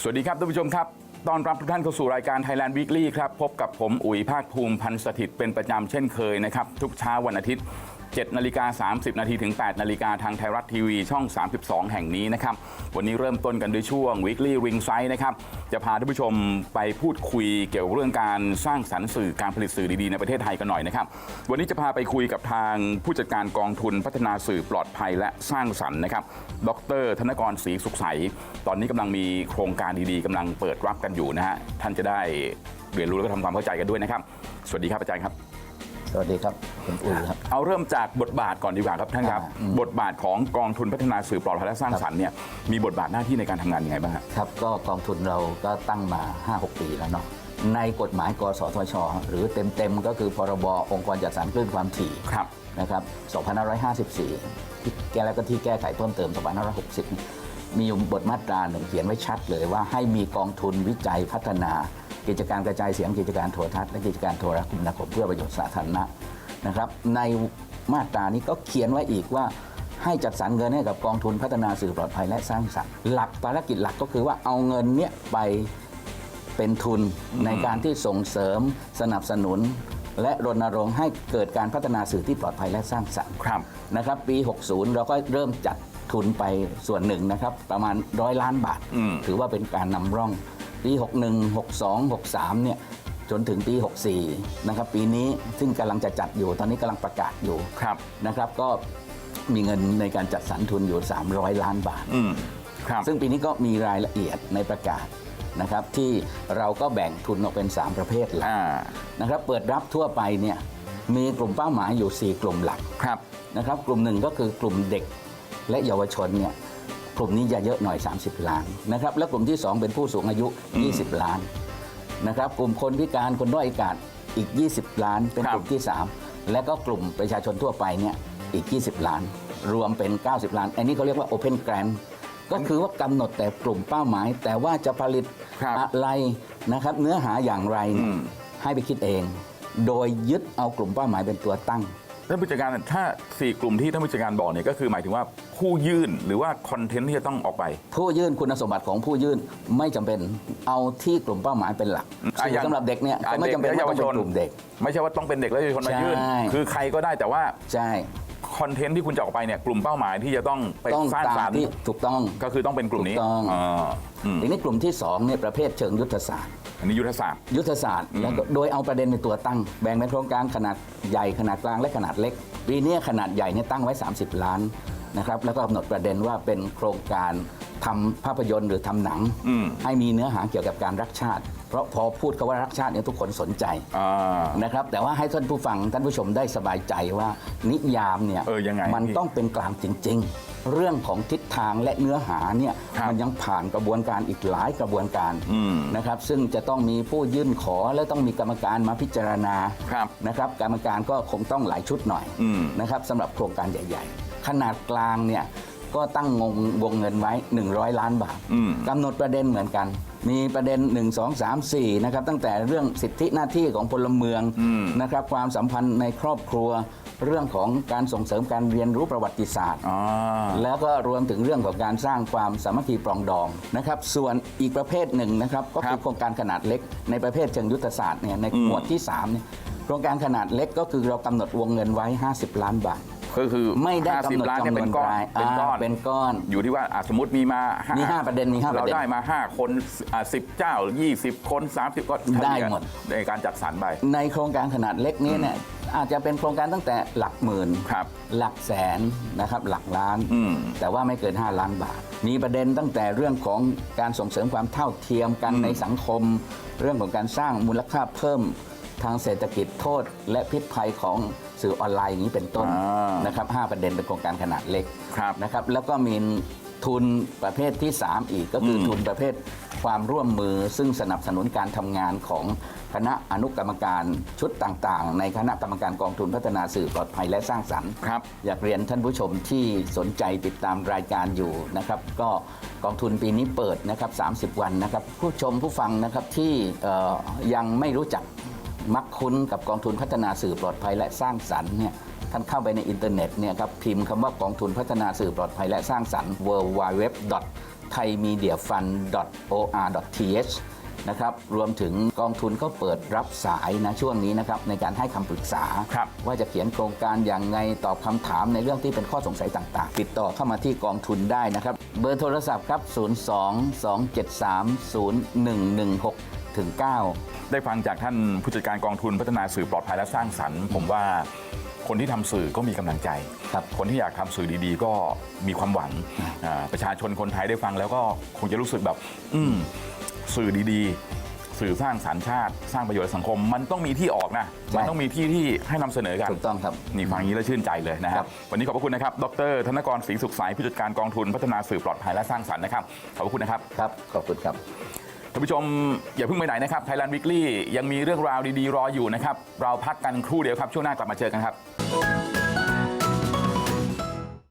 สวัสดีครับท่านผู้ชมครับต้อนรับทุกท่านเข้าสู่รายการ Thailand Weekly ครับ พบกับผมอุ๋ยภาคภูมิพันธ์สถิตเป็นประจำเช่นเคยนะครับ ทุกเช้าวันอาทิตย์ 7นาฬิกา30 นาทีถึง 8 นาฬิกาทางไทยรัฐทีวีช่อง 32 แห่งนี้นะครับ วันนี้เริ่มต้นกันด้วยช่วง Weekly Ring Sight นะครับ จะพาท่านผู้ชมไปพูดคุยเกี่ยวกับเรื่องการสร้างสรรค์สื่อการผลิตสื่อดีๆ ในประเทศไทยกันหน่อยนะครับ วันนี้จะพาไปคุยกับทางผู้จัดการกองทุนพัฒนาสื่อปลอดภัยและสร้างสรรค์นะครับ ดร ธนกรศรีสุขใส ตอนนี้กำลังมีโครงการดีๆกำลังเปิดรับกันอยู่นะฮะ ท่านจะได้เรียนรู้และทำความเข้าใจกันด้วยนะครับ สวัสดีครับอาจารย์ครับ สวัสดีครับคุณอุ๋ยครับ เอาเริ่มจากบทบาทก่อนดีกว่าครับท่านครับ อ่าอืมบทบาทของกองทุนพัฒนาสื่อปลอดภัยและสร้างสรรค์เนี่ยมีบทบาทหน้าที่ในการทำงานยังไงบ้างฮะ ครับก็กองทุนเราก็ตั้งมา 5-6 ปีแล้วเนาะในกฎหมายกสทช หรือเต็มๆ ก็คือพรบองค์กรจัดสรรคลื่นความถี่ครับ นะครับ2554 ที่แก้แล้วก็ที่แก้ไขเพิ่มเติม2560 มีอยู่บทมาตราหนึ่งเขียนไว้ชัดเลยว่าให้มีกองทุนวิจัยพัฒนา กิจการกระจายเสียงกิจการโทรทัศน์และกิจการโทรคมนาคมเพื่อประโยชน์สาธารณะนะครับในมาตรานี้ก็เขียนไว้อีกว่าให้จัดสรรเงินให้กับกองทุนพัฒนาสื่อปลอดภัยและสร้างสรรค์หลักภารกิจหลักก็คือว่าเอาเงินเนี้ยไปเป็นทุนในการที่ส่งเสริมสนับสนุน และรณรงค์ให้เกิดการพัฒนาสื่อที่ปลอดภัยและสร้างสรรค์ครับนะครับปี 60 เราก็เริ่มจัดทุนไปส่วนหนึ่งนะครับ ประมาณร้อยล้านบาทอืมถือว่าเป็นการนำร่อง ปี 61 62 63 เนี่ยจนถึงปี 64 นะครับ ปีนี้ซึ่งกำลังจะจัดอยู่ ตอนนี้กำลังประกาศอยู่ครับนะครับ ก็มีเงินในการจัดสรรทุนอยู่ 300 ล้านบาทอืมครับซึ่งปีนี้ก็มีรายละเอียดในประกาศนะครับ ที่เราก็แบ่งทุนออกเป็น 3 ประเภทหลักอ่านะครับ เปิดรับทั่วไปเนี่ยมีกลุ่มเป้าหมายอยู่ 4 กลุ่มหลักครับนะครับ กลุ่มหนึ่งก็คือกลุ่มเด็กและเยาวชนเนี่ย กลุ่มนี้จะเยอะหน่อย 30 ล้านนะครับและกลุ่มที่ 2 เป็นผู้สูงอายุ 20 ล้านนะครับกลุ่มคนพิการคนด้อยโอกาสอีก 20 ล้าน เป็นครับกลุ่มที่ 3 และก็กลุ่มประชาชนทั่วไปเนี่ยอีก 20 ล้าน รวมเป็น 90 ล้าน อันนี้เขาเรียกว่า Open Grant ก็คือว่ากำหนดแต่กลุ่มเป้าหมาย แต่ว่าจะผลิตครับอะไรนะครับเนื้อหาอย่างไรเนี่ยอืมให้ไปคิดเอง โดยยึดเอากลุ่มเป้าหมายเป็นตัวตั้ง ท่านผู้จัดการถ้าสี่กลุ่มที่ท่านผู้จัดการบอกเนี่ยก็คือหมายถึงว่าผู้ยื่นหรือว่าคอนเทนต์ที่จะต้องออกไป ผู้ยื่นคุณสมบัติของผู้ยื่นไม่จำเป็นเอาที่กลุ่มเป้าหมายเป็นหลักอะสื่อย่าองสำหรับเด็กเนี่ยอะก็ไม่จำเป็นเด็กและว่าต้องเยาวชนเป็นกลุ่มเด็ก ไม่ใช่ว่าต้องเป็นเด็กและเยาวชนมายื่น ใช่ คือใครก็ได้แต่ว่าใช่คอนเทนต์ที่คุณจะออกไปเนี่ยกลุ่มเป้าหมายที่จะต้องไปต้องสร้างตาสรมรค์ที่ถูกต้อง ก็คือต้องเป็นกลุ่มนี้ถูกต้องาอืม ทีนี้กลุ่มที่2เนี่ยประเภทเชิงยุทธศาสตร์ อันนี้ยุทธศาสตร์ ยุทธศาสตร์แล้วก็โดยเอาประเด็นในตัวตั้ง แบ่งเป็นโครงการขนาดใหญ่ขนาดกลางและขนาดเล็ก ปีนี้ขนาดใหญ่เนี่ยตั้งไว้ 30 ล้านนะครับแล้วก็กำหนดประเด็นว่าเป็นโครงการทำภาพยนตร์หรือทำหนัง อืม ให้มีเนื้อหาเกี่ยวกับการรักชาติ เพราะพอพูดคำว่ารักชาติเนี่ยทุกคนสนใจอ่า นะครับแต่ว่าให้ท่านผู้ฟังท่านผู้ชมได้สบายใจว่านิยามเนี่ยเออยังไงมันพี่ ต้องเป็นกลางจริง ๆ เรื่องของทิศทางและเนื้อหาเนี่ยครับมัยังผ่านกระบวนการอีกหลายกระบวนการอืม นะครับซึ่งจะต้องมีผู้ยื่นขอและต้องมีกรรมการมาพิจารณา ครับ นะครับกรรมการก็คงต้องหลายชุดหน่อยอืมนะครับสำหรับโครงการใหญ่ ๆ ขนาดกลางเนี่ย ก็ตั้งงงวงเงินไว้ 100 ล้านบาทอืมกำหนดประเด็นเหมือนกัน มีประเด็น 1 2 3 4นะครับตั้งแต่เรื่องสิทธิหน้าที่ของพลเมืองอืมนะครับความสัมพันธ์ในครอบครัวเรื่องของการส่งเสริมการเรียนรู้ประวัติศาสตร์อ่าแล้วก็รวมถึงเรื่องของการสร้างความสามัคคีปรองดองนะครับ ส่วนอีกประเภทหนึ่งนะครับ ก็ครัคืบอโครงการขนาดเล็กในประเภทเชิงยุทธศาสตร์เนี่ยในอืมหมวดที่3เนี่ยโครงการขนาดเล็กก็คือเรากำหนดวงเงินไว้ 50 ล้านบาท ก็คือไม่ได้กำหนด50ล้านเนี่ยจำนเป็วนนก้อนรายเป็นก้อนอ่าเป็นก้อน อยู่ที่ว่าอะสมมติมีมามีห้าประเด็นมีห้าประเด็นเราได้มา5คนอะ10เจ้า20คน30ก็ได้หมด ในการจัดสรรไป ในโครงการขนาดเล็กนี้เนี่ยอาจจะเป็นโครงการตั้งแต่หลักหมื่น ครับหลักแสนนะครับหลักล้าน อืม แต่ว่าไม่เกิน 5 ล้านบาท มีประเด็นตั้งแต่เรื่องของการส่งเสริมความเท่าเทียมกันอืมในสังคม เรื่องของการสร้างมูลค่าเพิ่ม ทางเศรษฐกิจโทษ และพิษภัยของสื่อออนไลน์อย่างนี้เป็นต้นอ่านนะครับห้าประเด็นเป็นโครงการขนาดเล็กครับนะครับ แล้วก็มีทุนประเภทที่ 3 อีกก็คืออม ทุนประเภทความร่วมมือ ซึ่งสนับสนุนการทำงานของคณะอนุกรรมการชุดต่างๆ ในคณะกรรมการกองทุนพัฒนาสื่อปลอดภัยและสร้างสรรค์ ครับ อยากเรียนท่านผู้ชมที่สนใจติดตามรายการอยู่นะครับ ก็กองทุนปีนี้เปิดนะครับ 30 วันนะครับ ผู้ชมผู้ฟังนะครับที่เอ่อยังไม่รู้จัก มักคุ้นกับกองทุนพัฒนาสื่อปลอดภัยและสร้างสรรค์เนี่ยท่านเข้าไปในอินเทอร์เน็ตเนี่ยครับพิมพ์คำว่ากองทุนพัฒนาสื่อปลอดภัยและสร้างสรรค์ w w w thaimedia.fund.or.th นะครับรวมถึงกองทุนก็เปิดรับสายนะช่วงนี้นะครับในการให้คำปรึกษาครับว่าจะเขียนโครงการอย่างไงตอบคำถามในเรื่องที่เป็นข้อสงสัยต่างๆ ติดต่อเข้ามาที่กองทุนได้นะครับ เบอร์โทรศัพท์ครับ 02-273-0116 ถึง 9 ได้ฟังจากท่านผู้จัดการกองทุนพัฒนาสื่อปลอดภัยและสร้างสรรค์ ผมว่าคนที่ทำสื่อก็มีกำลังใจครับคนที่อยากทำสื่อดีๆ ก็มีความหวังอ่าประชาชนคนไทยได้ฟังแล้วก็คงจะรู้สึกแบบ อืมสื่อดีๆ สื่อสร้างสรรค์ชาติ สร้างประโยชน์สังคม มันต้องมีที่ออกนะใช่มันต้องมีที่ที่ให้นำเสนอกันถูกต้องครับนี่ฟังอย่างนี้แล้วชื่นใจเลยนะคครัรับบวันนี้ขอบพระคุณนะครับ ดร ธนกรศรีสุขใสผู้จัดการกองทุนพัฒนาสื่อปลอดภัยและสร้างสรรค์นะครับ ขอบพระคุณนะครับ ครับ ขอบคุณครับ ท่านผู้ชมอย่าเพิ่งไปไหนนะครับไทยแลนด์วิกฤตยังมีเรื่องราวดีๆ รออยู่นะครับ เราพักกันครู่เดียวครับ ช่วงหน้ากลับมาเจอกันครับ